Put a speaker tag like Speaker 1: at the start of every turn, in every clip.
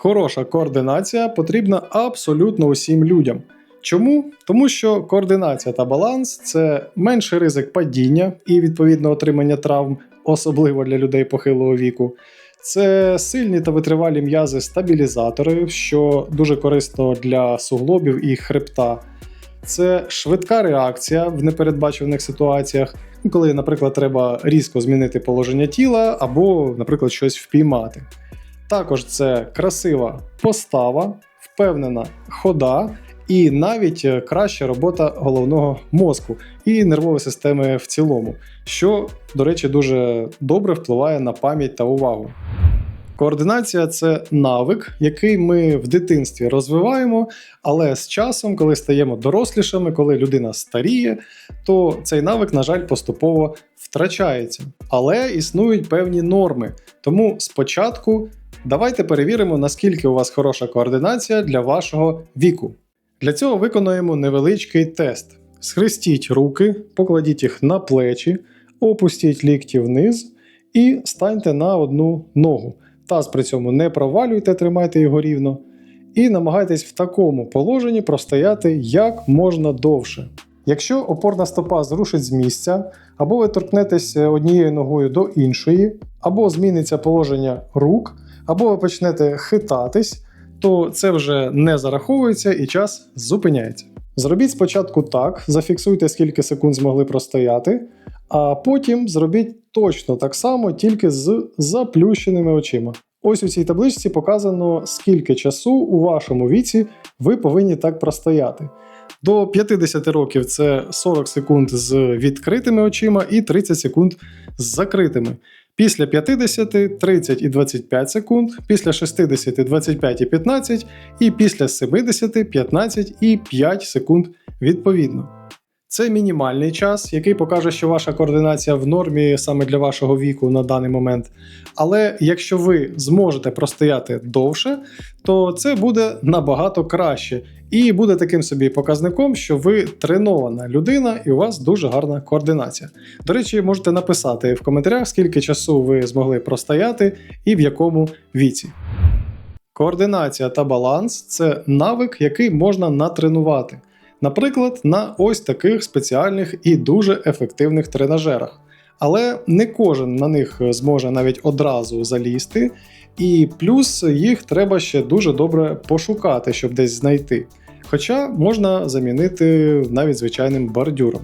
Speaker 1: Хороша координація потрібна абсолютно усім людям. Чому? Тому що координація та баланс це менший ризик падіння і відповідно отримання травм, особливо для людей похилого віку. Це сильні та витривалі м'язи стабілізатори, що дуже корисно для суглобів і хребта. Це швидка реакція в непередбачуваних ситуаціях, коли, наприклад, треба різко змінити положення тіла або, наприклад, щось впіймати. Також це красива постава, впевнена хода і навіть е, краща робота головного мозку і нервової системи в цілому, що, до речі, дуже добре впливає на пам'ять та увагу. Координація це навик, який ми в дитинстві розвиваємо, але з часом, коли стаємо дорослішими, коли людина старіє, то цей навик, на жаль, поступово втрачається. Але існують певні норми. Тому спочатку давайте перевіримо, наскільки у вас хороша координація для вашого віку. Для цього виконуємо невеличкий тест. Схрестіть руки, покладіть їх на плечі, опустіть лікті вниз і станьте на одну ногу. Таз при цьому не провалюйте, тримайте його рівно. І намагайтесь в такому положенні простояти як можна довше. Якщо опорна стопа зрушить з місця, або ви торкнетесь однією ногою до іншої, або зміниться положення рук, або ви почнете хитатись, то це вже не зараховується і час зупиняється. Зробіть спочатку так, зафіксуйте, скільки секунд змогли простояти, а потім зробіть точно так само, тільки з заплющеними очима. Ось у цій табличці показано, скільки часу у вашому віці ви повинні так простояти. До 50 років це 40 секунд з відкритими очима і 30 секунд з закритими. Після 50 30 і 25 секунд, після 60 25 і 15, і після 70 15 і 5 секунд відповідно. Це мінімальний час, який покаже, що ваша координація в нормі саме для вашого віку на даний момент. Але якщо ви зможете простояти довше, то це буде набагато краще. І буде таким собі показником, що ви тренована людина і у вас дуже гарна координація. До речі, можете написати в коментарях, скільки часу ви змогли простояти і в якому віці. Координація та баланс це навик, який можна натренувати. Наприклад, на ось таких спеціальних і дуже ефективних тренажерах. Але не кожен на них зможе навіть одразу залізти, і плюс їх треба ще дуже добре пошукати, щоб десь знайти. Хоча можна замінити навіть звичайним бордюром.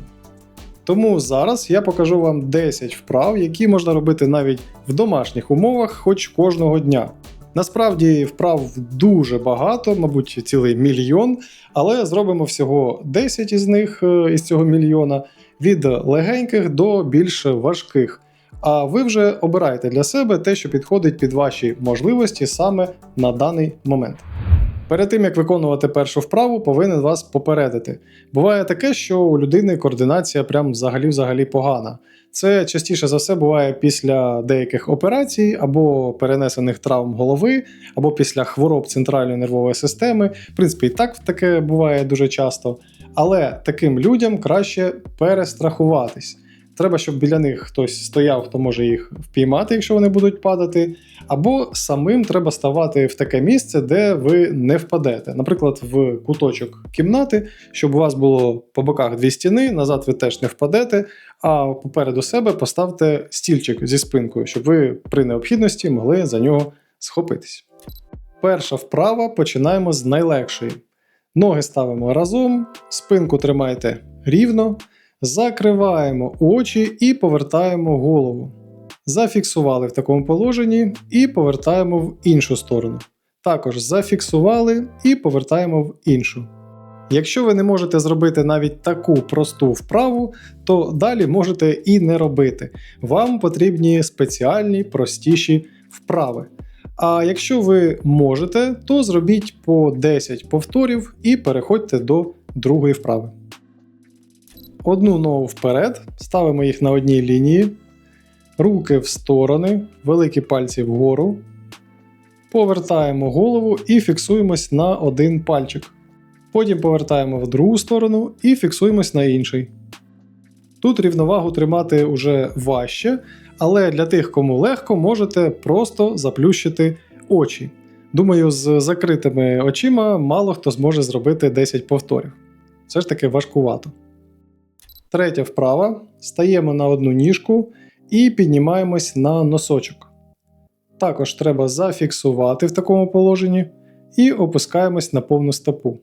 Speaker 1: Тому зараз я покажу вам 10 вправ, які можна робити навіть в домашніх умовах, хоч кожного дня. Насправді вправ дуже багато, мабуть, цілий мільйон, але зробимо всього 10 із них е, із цього мільйона від легеньких до більш важких. А ви вже обираєте для себе те, що підходить під ваші можливості саме на даний момент. Перед тим як виконувати першу вправу, повинен вас попередити. Буває таке, що у людини координація прям взагалі-взагалі погана. Це частіше за все буває після деяких операцій або перенесених травм голови, або після хвороб центральної нервової системи. В принципі, і так таке буває дуже часто. Але таким людям краще перестрахуватись. Треба, щоб біля них хтось стояв, хто може їх впіймати, якщо вони будуть падати. Або самим треба ставати в таке місце, де ви не впадете. Наприклад, в куточок кімнати, щоб у вас було по боках дві стіни, назад ви теж не впадете. А попереду себе поставте стільчик зі спинкою, щоб ви при необхідності могли за нього схопитись. Перша вправа починаємо з найлегшої. Ноги ставимо разом, спинку тримайте рівно. Закриваємо очі і повертаємо голову. Зафіксували в такому положенні і повертаємо в іншу сторону. Також зафіксували і повертаємо в іншу. Якщо ви не можете зробити навіть таку просту вправу, то далі можете і не робити. Вам потрібні спеціальні простіші вправи. А якщо ви можете, то зробіть по 10 повторів і переходьте до другої вправи. Одну ногу вперед, ставимо їх на одній лінії, руки в сторони, великі пальці вгору. Повертаємо голову і фіксуємось на один пальчик. Потім повертаємо в другу сторону і фіксуємось на інший. Тут рівновагу тримати вже важче, але для тих, кому легко, можете просто заплющити очі. Думаю, з закритими очима мало хто зможе зробити 10 повторів. Все ж таки важкувато. Третя вправа. Стаємо на одну ніжку і піднімаємось на носочок. Також треба зафіксувати в такому положенні і опускаємось на повну стопу.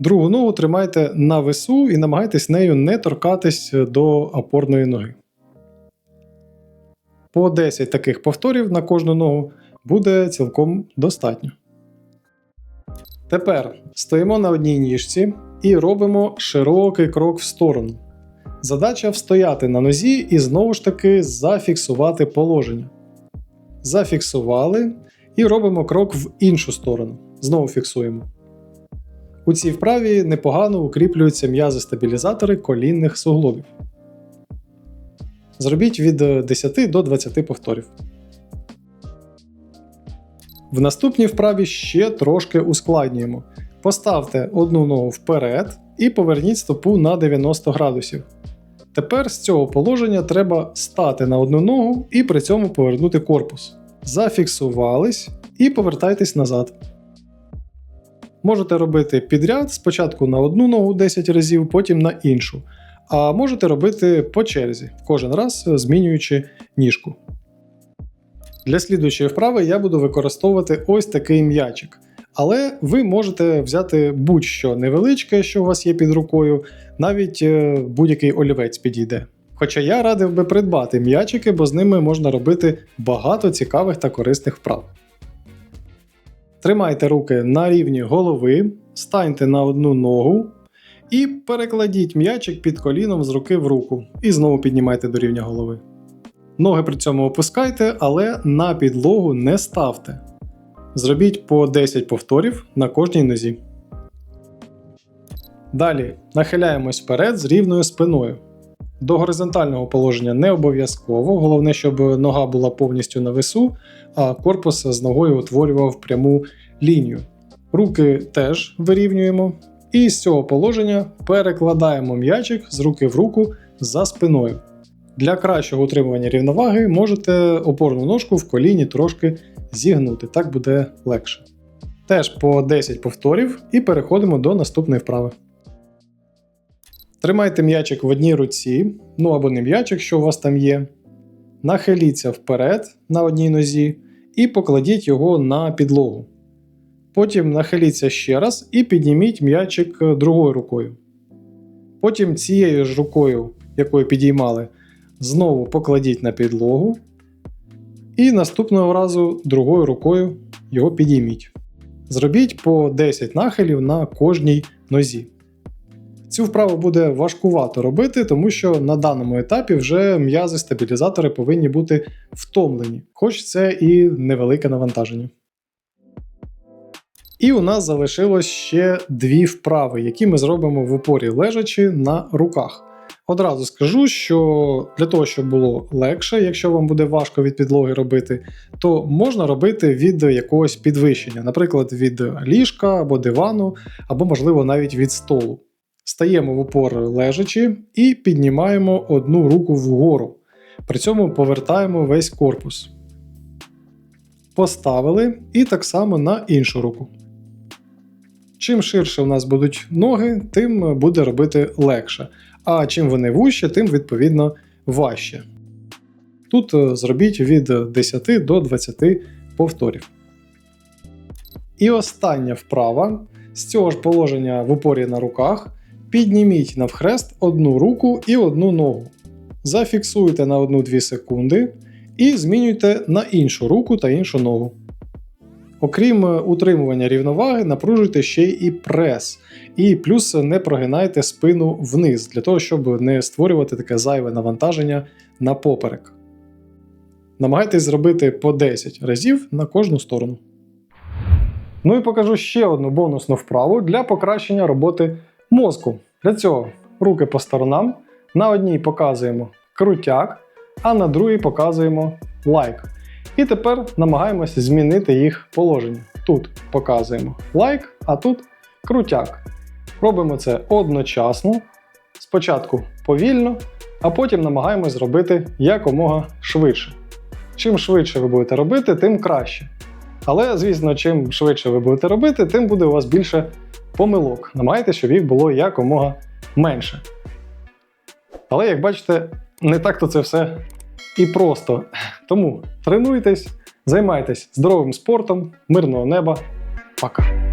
Speaker 1: Другу ногу тримайте на весу і намагайтесь нею не торкатись до опорної ноги. По 10 таких повторів на кожну ногу буде цілком достатньо. Тепер стоїмо на одній ніжці і робимо широкий крок в сторону. Задача встояти на нозі і знову ж таки зафіксувати положення. Зафіксували і робимо крок в іншу сторону. Знову фіксуємо. У цій вправі непогано укріплюються м'язи-стабілізатори колінних суглобів. Зробіть від 10 до 20 повторів. В наступній вправі ще трошки ускладнюємо. Поставте одну ногу вперед і поверніть стопу на 90 градусів. Тепер з цього положення треба стати на одну ногу і при цьому повернути корпус. Зафіксувались і повертайтесь назад. Можете робити підряд спочатку на одну ногу 10 разів, потім на іншу. А можете робити по черзі, кожен раз змінюючи ніжку. Для слідуючої вправи я буду використовувати ось такий м'ячик. Але ви можете взяти будь-що невеличке, що у вас є під рукою, навіть е, будь-який олівець підійде. Хоча я радив би придбати м'ячики, бо з ними можна робити багато цікавих та корисних вправ. Тримайте руки на рівні голови, станьте на одну ногу і перекладіть м'ячик під коліном з руки в руку. І знову піднімайте до рівня голови. Ноги при цьому опускайте, але на підлогу не ставте. Зробіть по 10 повторів на кожній нозі. Далі нахиляємось вперед з рівною спиною. До горизонтального положення не обов'язково, головне, щоб нога була повністю на весу, а корпус з ногою утворював пряму лінію. Руки теж вирівнюємо. І з цього положення перекладаємо м'ячик з руки в руку за спиною. Для кращого утримування рівноваги можете опорну ножку в коліні трошки зігнути, так буде легше. Теж по 10 повторів і переходимо до наступної вправи. Тримайте м'ячик в одній руці, ну або не м'ячик, що у вас там є. Нахиліться вперед на одній нозі і покладіть його на підлогу. Потім нахиліться ще раз і підніміть м'ячик другою рукою. Потім цією ж рукою, якою підіймали, знову покладіть на підлогу. І наступного разу другою рукою його підійміть. Зробіть по 10 нахилів на кожній нозі. Цю вправу буде важкувато робити, тому що на даному етапі вже м'язи-стабілізатори повинні бути втомлені, хоч це і невелике навантаження. І у нас залишилось ще дві вправи, які ми зробимо в упорі лежачи на руках. Одразу скажу, що для того, щоб було легше, якщо вам буде важко від підлоги робити, то можна робити від якогось підвищення, наприклад, від ліжка або дивану, або, можливо, навіть від столу. Стаємо в упор лежачи і піднімаємо одну руку вгору. При цьому повертаємо весь корпус. Поставили і так само на іншу руку. Чим ширше у нас будуть ноги, тим буде робити легше. А чим вони вужче, тим відповідно важче. Тут е, зробіть від 10 до 20 повторів. І остання вправа. З цього ж положення в упорі на руках підніміть навхрест одну руку і одну ногу. Зафіксуйте на 1-2 секунди і змінюйте на іншу руку та іншу ногу. Окрім е, утримування рівноваги, напружуйте ще і прес. І плюс не прогинайте спину вниз, для того, щоб не створювати таке зайве навантаження на поперек. Намагайтесь зробити по 10 разів на кожну сторону. Ну і покажу ще одну бонусну вправу для покращення роботи мозку. Для цього руки по сторонам. На одній показуємо крутяк, а на другій показуємо лайк. І тепер намагаємося змінити їх положення. Тут показуємо лайк, а тут крутяк. Робимо це одночасно, спочатку повільно, а потім намагаємось зробити якомога швидше. Чим швидше ви будете робити, тим краще. Але, звісно, чим швидше ви будете робити, тим буде у вас більше помилок. Намагайтеся, щоб їх було якомога менше. Але як бачите, не так то це все і просто. Тому тренуйтесь, займайтесь здоровим спортом, мирного неба. Пока!